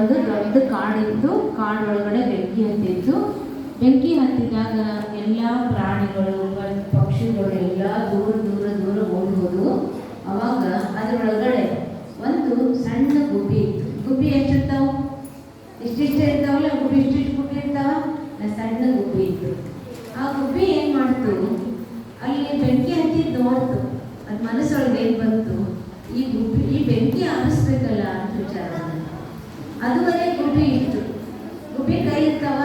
ಒಂದು ದೊಡ್ಡ ಕಾಡಿತ್ತು ಕಾಡೊಳಗಡೆ ಬೆಂಕಿ ಹತ್ತಿತ್ತು. ಬೆಂಕಿ ಹತ್ತಿದಾಗ ಎಲ್ಲ ಪ್ರಾಣಿಗಳು ಪಕ್ಷಿಗಳು ಎಲ್ಲ ದೂರ ದೂರ ದೂರ ಓಡ್ಬೋದು ಅವಾಗ ಅದರೊಳಗಡೆ ಒಂದು ಸಣ್ಣ ಗುಬ್ಬಿ ಇತ್ತು. ಗುಬ್ಬಿ ಎಷ್ಟಿರ್ತಾವ? ಇಷ್ಟಿಷ್ಟೇ ಇರ್ತಾವಲ್ಲ? ಗುಬ್ಬಿ ಇಷ್ಟಿಷ್ಟು ಗುಬ್ಬಿ ಇರ್ತಾವ? ಸಣ್ಣ ಗುಬ್ಬಿ ಇತ್ತು. ಆ ಗುಬ್ಬಿ ಏನು ಮಾಡ್ತು? ಅಲ್ಲಿ ಬೆಂಕಿ ಹತ್ತಿ ನೋಡ್ತು. ಅದು ಮನಸ್ಸೊಳಗೆ ಏನು ಬಂತು? ಈ ಗುಬ್ಬಿ, ಈ ಬೆಂಕಿ ಆರಿಸ್ಬೇಕಲ್ಲ ಅಂತ ವಿಚಾರ. ಅದುವರೆ ಗುಬ್ಬಿ ಇತ್ತು. ಗುಬ್ಬಿ ಕೈ ಇರ್ತಾವ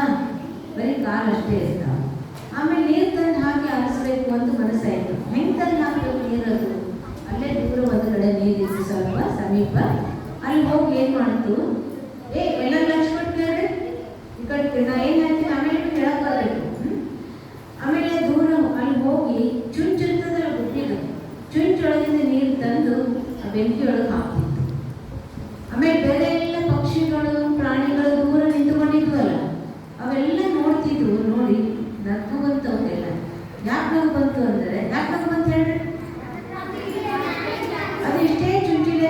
ಬರೀ ಕಾಲು ಅಷ್ಟೇ ಇರ್ತಾವ ಆಮೇಲೆ ನೀರು ತಂದು ಹಾಕಿ ಆರಿಸ್ಬೇಕು ಅಂತ ಮನಸ್ಸಾಯಿತು. ಹೆಂಗೆ ತಂದು ಹಾಕ್ಬೇಕು ನೀರದು ಅಲ್ಲೇ ದೂರ ಒಂದು ಕಡೆ ನೀರಿತ್ತು ಸ್ವಲ್ಪ ಸಮೀಪ. ಅಲ್ಲಿ ಹೋಗಿ ಏನು ಮಾಡ್ತು ಏ ಎಲ್ಲ ಲಕ್ಷ ಕೊಟ್ಟು ಕೇಳ್ರಿ ಈ ಕಡೆ ನಾ ಏನು ಹೇಳ್ತೀನಿ ಆಮೇಲೆ ಕೆಳಗೆ ಬರಬೇಕು ಆಮೇಲೆ ದೂರ ಅಲ್ಲಿ ಹೋಗಿ ಚುಂಚ್ ಇರ್ತದಲ್ಲ ಗುಬ್ಬಿದು ಚುಂಚೊಳಗಿಂದ ನೀರು ತಂದು ಆ ಬೆಂಕಿಯೊಳಗೆ ಹಾಕ್ತಿತ್ತು ಆಮೇಲೆ ಬೇರೆ ಎಲ್ಲ ಪಕ್ಷಿಗಳು ಪ್ರಾಣಿಗಳು ದೂರ ನಿಂತುಕೊಂಡಿದ್ವಲ್ಲ ಅವೆಲ್ಲ ನೋಡ್ತಿದ್ವು ನೋಡಿ ನಗು ಬಂತು ಅವಕ್ಕೆಲ್ಲ ಯಾಕೆ ನಗು ಬಂತು ಅಂದರೆ ಯಾಕೆ ನಗು ಬಂತು ಹೇಳ್ರಿ ಅದು ಇಷ್ಟೇ ಚುಂಚಿಲೆ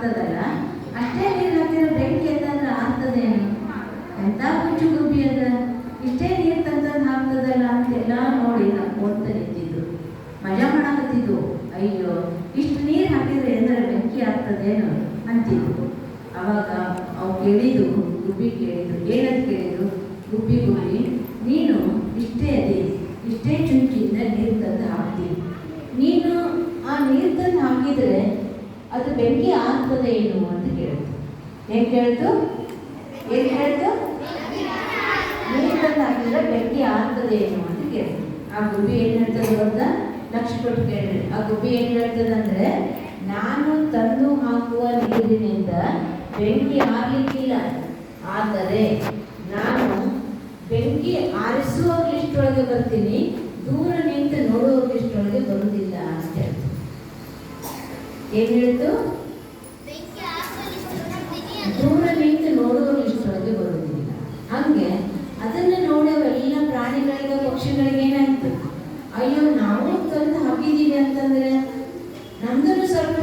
ಹಾಕ್ತದಲ್ಲ ಅಷ್ಟೇ ನೀರು ಹಾಕಿದ್ರೆ ಬೆಂಕಿ ಅಂತಂದ್ರೆ ಆಗ್ತದೇನು ಎಂತ ಹುಚ್ಚು ಗುಬ್ಬಿ ಅದ? ಇಷ್ಟೇ ನೀರು ತಂತಂದು ಹಾಕ್ತದಲ್ಲ ಅಂತೆಲ್ಲ ನೋಡಿ ನಾವು ಓದ್ತಾ ನಿಂತಿದ್ದು ಮಜಾ ಮಾಡಾಕತ್ತಿದ್ದು. ಅಯ್ಯೋ, ಇಷ್ಟು ನೀರು ಹಾಕಿದ್ರೆ ಏನಾರ ಬೆಂಕಿ ಆಗ್ತದೇನು ಅಂತಿದ್ರು ಅವಾಗ ಅವು ಕೇಳಿದ್ದು, ಗುಬ್ಬಿ ಕೇಳಿದ್ದು. ಏನಂತ ಕೇಳಿದ್ದು? ಗುಬ್ಬಿ ಗುಬ್ಬಿ, ನೀನು ಇಷ್ಟೇ ಅದೇ, ಇಷ್ಟೇ ಚುಂಚಿಯಿಂದ ನೀರು ತಂದು ಹಾಕ್ತೀನಿ ನೀನು ಆ ನೀರು ತಂದು ಹಾಕಿದರೆ ಅದು ಬೆಂಕಿ ಆಗ್ತದೆ ಏನು ಅಂತ ಕೇಳಿದ್ರು. ಏನು ಕೇಳ್ತು ಏನು ಹೇಳ್ತು ನೀರನ್ನು ಹಾಕಿದ್ರೆ ಬೆಂಕಿ ಆಗ್ತದೆ ಏನು ಅಂತ ಕೇಳಿದ್ರು. ಆ ಗುಬ್ಬಿ ಏನು ಹೇಳ್ತದೆ ಅಂತ ಲಕ್ಷ ಕೊಟ್ಟು ಕೇಳಿ ಆ ಗುಬ್ಬಿ ಏನು ಹೇಳ್ತದಂದ್ರೆ ನಾನು ತಂದು ಹಾಕುವ ನೀರಿನಿಂದ ಬೆಂಕಿ ಆಗಲಿಕ್ಕಿಲ್ಲ. ಆದರೆ ನಾನು ಬೆಂಕಿ ಆರಿಸುವ ಲಿಸ್ಟೊಳಗೆ ಬರ್ತೀನಿ, ದೂರ ನಿಂತು ನೋಡುವ ಲಿಸ್ಟೊಳಗೆ ಬರುವುದಿಲ್ಲ ಅಂತ ಹೇಳ್ತು ಏನು ಹೇಳ್ತು? ದೂರ ನಿಂತು ನೋಡುವ ಲಿಸ್ಟೊಳಗೆ ಬರುವುದಿಲ್ಲ. ಹಂಗೆ ಅದನ್ನ ನೋಡುವ ಎಲ್ಲ ಪ್ರಾಣಿಗಳಿಗೆ ಪಕ್ಷಿಗಳಿಗೆ ಏನಾಯ್ತು? ಅಯ್ಯೋ, ನಾವು ತಂದು ಹಾಕಿದೀವಿ ಅಂತಂದ್ರೆ ನಮ್ದನ್ನು ಸ್ವಲ್ಪ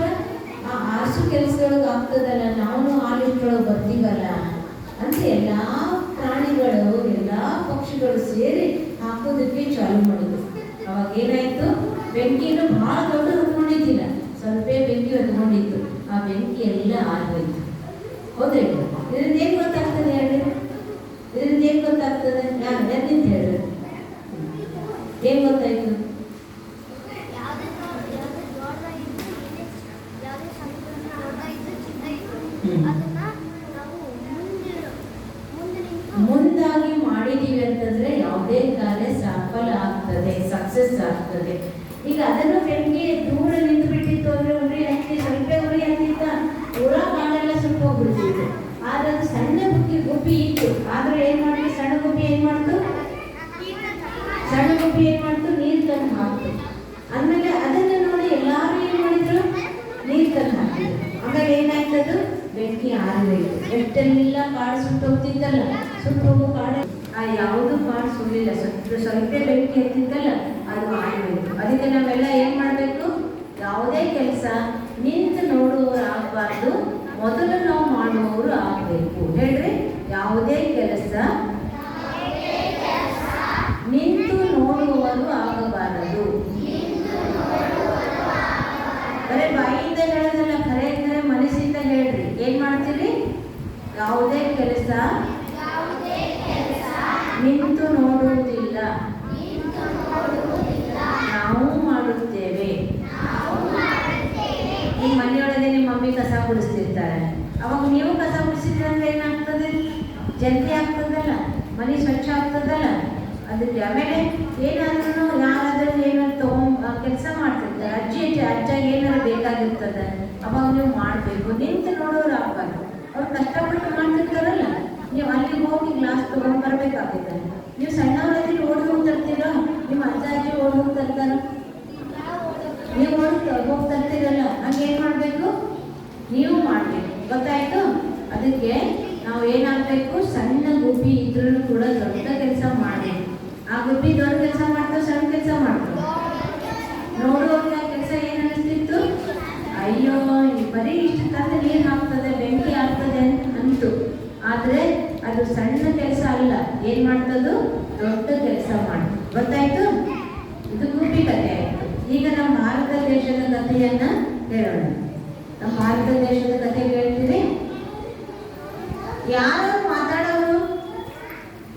ಆ ಆಸು ಕೆಲಸದೊಳಗೆ ಆಗ್ತದಲ್ಲ, ನಾವು ಆ ಲಿಸ್ಟೊಳಗೆ ಬರ್ತೀವಲ್ಲ ಅಂತ ಎಲ್ಲ ಪ್ರಾಣಿಗಳು, ಎಲ್ಲ ಪಕ್ಷಿಗಳು ಸೇರಿ ಹಾಕೋದಕ್ಕೆ ಚಾಲು ಮಾಡಿದ್ರು. ಅವಾಗ ಏನಾಯ್ತು? ಬೆಂಕಿಯನ್ನು ಬಹಳ ದೊಡ್ಡ ಹೊತ್ಕೊಂಡಿದ್ದಿಲ್ಲ ಸ್ವಲ್ಪ ಬೆಂಕಿ ಹೊತ್ಕೊಂಡಿತ್ತು ಆ ಬೆಂಕಿ ಎಲ್ಲ ಆಗೋಯ್ತು ಹೌದ್ರಿ ಇದರಿಂದ ಏನ್ ಗೊತ್ತಾಗ್ತದೆ ಹೇಳಿ? ಇದರಿಂದ ಏನ್ ಗೊತ್ತಾಗ್ತದೆ? ನಾನು ಎದ್ದಿಂತ ಹೇಳಿದ್ರು ಏನ್ ಗೊತ್ತಾಯ್ತು? ಮುಂದಾಗಿ ಮಾಡಿದೀವಿ ಅಂತಂದ್ರೆ ಯಾವುದೇ ಕಾರ್ಯ ಸಫಲ ಆಗ್ತದೆ ಸಕ್ಸಸ್ ಆಗ್ತದೆ. ಈಗ ಅದನ್ನು ಬೆಂಕಿ ಏನ್ ಮಾಡ್ತು? ನೀರ್ ತಂದು ಹಾಕ್ತು. ಆಮೇಲೆ ಅದನ್ನ ನೋಡಿ ಎಲ್ಲಾರು ಏನ್ ಮಾಡಿದ್ರು? ನೀರ್ ತಂದು ಹಾಕಿದ್ರು. ಆಮೇಲೆ ಏನಾಯ್ತದು ಬೆಂಕಿ ಆರಿದೋಯ್ತು ಎಷ್ಟೆಲ್ಲ ಕಾಡು ಸುಟ್ಟು ಹೋಗ್ತಿತ್ತಲ್ಲ? ಸುಟ್ಟು ಹೋಗೋ ಕಾಡು? ಆ ಯಾವುದು ಕಾಡು ಸುಡಲಿಲ್ಲ ಸ್ವಲ್ಪ ಸ್ವಲ್ಪ ಬೆಂಕಿ ಎತ್ತಿತ್ತಲ್ಲ? ಅದು ಆರಿದೋಯ್ತು ಅದಕ್ಕೆ ನಾವೆಲ್ಲ ಏನ್ ಮಾಡ್ಬೇಕು? ಯಾವುದೇ ಕೆಲಸ ನಿಂತು ನೋಡುವವರು ಆಗಬಾರ್ದು. ಮೊದಲು ನಾವು ಮಾಡುವವರು ಆಗಬೇಕು. ಹೇಳ್ರಿ? ಯಾವುದೇ ಕೆಲಸ ನಿಂತು ನೋಡುವವರು ಆಗಬಾರದು ಬರೀ ಬಾಯಿಯಿಂದ ಹೇಳೋದಲ್ಲ ಖರೆ ಖರೆ ಮನಸ್ಸಿಂದ ಹೇಳ್ರಿ ಏನ್ ಮಾಡ್ತೀರಿ? ಯಾವುದೇ ಕೆಲಸ? ನಿಂತು ನೋಡುವುದಿಲ್ಲ. ನಾವು ಮಾಡುತ್ತೇವೆ. ಈ ಮನೆಯೊಳಗೆ ನಿಮ್ಮ ಮಮ್ಮಿ ಕಸ ಗುಡಿಸ್ತಿರ್ತಾರೆ. ಅವಾಗ ನೀವು ಕಸ ಗುಡಿಸಿದ್ರೆ ಏನಾಗ್ತದೆ? ಜಲ್ದಿ ಆಗ್ತದಲ್ಲ? ಮನೆ ಸ್ವಚ್ಛ ಆಗ್ತದಲ್ಲ? ಅದಕ್ಕೆ ಆಮೇಲೆ ಏನಾದ್ರೂ ಯಾರಾದ್ರೂ ಏನಾದ್ರು ತಗೊಂಡ್ ಕೆಲಸ ಮಾಡ್ತಿರ್ತಾರೆ. ಅಜ್ಜಿ ಅಜ್ಜಿ ಅಜ್ಜ ಏನಾದ್ರು ಬೇಕಾಗಿರ್ತದೆ? ಅವಾಗ ನೀವು ಮಾಡಬೇಕು. ನಿಂತು ನೋಡೋರು ಆಗ್ಬಾರ್ದು ಅವ್ರು ಕಷ್ಟಪಟ್ಟು ಮಾಡ್ತಿರ್ತಾರಲ್ಲ. ನೀವು ಅಲ್ಲಿ ಹೋಗಿ ಗ್ಲಾಸ್ ತೊಗೊಂಡು ಬರಬೇಕಾಗುತ್ತೆ ನೀವು ಸಣ್ಣವರಲ್ಲಿ ಓಡಿ ಹೋಗ್ತಿರ್ತೀರೋ? ನಿಮ್ಮ ಅಜ್ಜ ಓಡಿ ಹೋಗಿ ತರ್ತಾರ ನೀವು ಓಡಿ ಹೋಗಿ ತರ್ತೀರಲ್ಲ ಏನು ಮಾಡಬೇಕು? ನೀವು ಮಾಡಬೇಕು. ಗೊತ್ತಾಯ್ತು? ಅದಕ್ಕೆ ನಾವು ಏನಾಗಬೇಕು? ಸಣ್ಣ ಗುಬ್ಬಿ ಇದ್ರೂ ಕೂಡ ದೊಡ್ಡ ಕೆಲಸ ಬರೀ ಇಷ್ಟು ತಂದು ನೀರು ಹಾಕ್ತದೆ, ಬೆಂಕಿ ಆಗ್ತದೆ ಅಂತ ಅಂತು. ಆದರೆ ಅದು ಸಣ್ಣ ಕೆಲಸ ಅಲ್ಲ. ಏನು ಮಾಡ್ತದ್ದು? ದೊಡ್ಡ ಕೆಲಸ ಮಾಡಿ. ಗೊತ್ತಾಯ್ತು? ಇದು ಗುಬ್ಬಿ ಕಥೆ ಆಯಿತು. ಈಗ ನಮ್ಮ ಭಾರತ ದೇಶದ ಕಥೆಯನ್ನ ಹೇಳೋಣ. ನಮ್ಮ ಭಾರತ ದೇಶದ ಕಥೆ ಹೇಳ್ತೀವಿ ಯಾರು